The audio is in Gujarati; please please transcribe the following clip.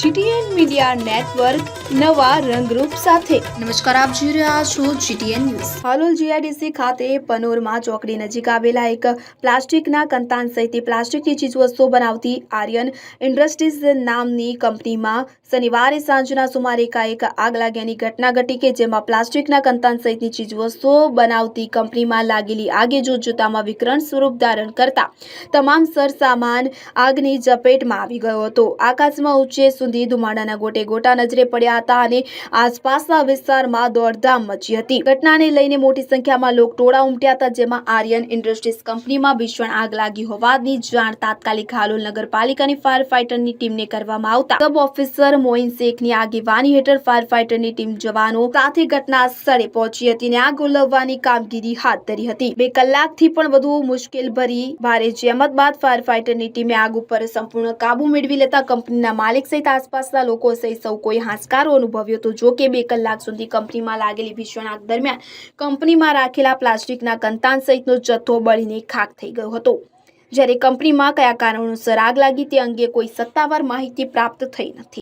જીટીએન મીડિયા નેટવર્ક નવા રંગરૂપ સાથે. નમસ્કાર આપ જોઈ રહ્યા છો જીટીએન ન્યૂઝ. હાલોલ જીઆઈડીસી ખાતે પનોરમાં ચોકડી નજીક આવેલા એક પ્લાસ્ટિકના કંતાન સહિત પ્લાસ્ટિકની ચીજવસ્તુઓ બનાવતી આર્યન ઇન્ડસ્ટ્રીઝ નામની કંપનીમાં શનિવારે સાંજના સુમારે એકાએક આગ લાગ્યાની ઘટના ઘટી કે જેમાં પ્લાસ્ટિકના કંતાન સહિતની ચીજવસ્તુઓ બનાવતી કંપનીમાં લાગેલી આગે જોતજોતામાં વિકરણ સ્વરૂપ ધારણ કરતા તમામ સરસામાન આગની ઝપેટમાં આવી ગયો હતો. આકાશમાં ઊંચે સુધી ધુમાડાના ગોટે ગોટા નજરે પડ્યા હતા અને આસપાસના વિસ્તારમાં દોડધામ મચી હતી. ઘટનાને લઈને મોટી સંખ્યામાં લોક ટોળા ઉમટ્યા હતા, જેમાં આર્યન ઇન્ડસ્ટ્રીઝ કંપનીમાં ભીષણ આગ લાગી હોવાની જાણ તાત્કાલિક હાલોલ નગરપાલિકાની ફાયર ફાઇટરની ટીમને કરવામાં આવતા. સબ ઓફિસર મોઇન શેખની આગેવાની હેઠળ ફાયર ફાઈટરની ટીમ જવાનો સાથે ઘટના સ્થળે પહોંચી હતી અને આગ ઓલવવાની કામગીરી હાથ ધરી હતી. બે કલાકથી પણ વધુ મુશ્કેલ ભરી ભારે જહેમત બાદ ફાયર ફાઈટરની ટીમે આગ ઉપર સંપૂર્ણ કાબુ મેળવી લેતા કંપનીના માલિક સહિત આસપાસના લોકો સહિત સૌ કોઈ હાશકારો અનુભવ્યો હતો. જો બે કલાક સુધી કંપનીમાં લાગેલી ભીષણ આગ દરમિયાન કંપનીમાં રાખેલા પ્લાસ્ટિકના કંતાન સહિતનો જથ્થો બળીને ખાક થઈ ગયો હતો. જ્યારે કંપનીમાં કયા કારણોસર આગ લાગી તે અંગે કોઈ સત્તાવાર માહિતી પ્રાપ્ત થઈ નથી.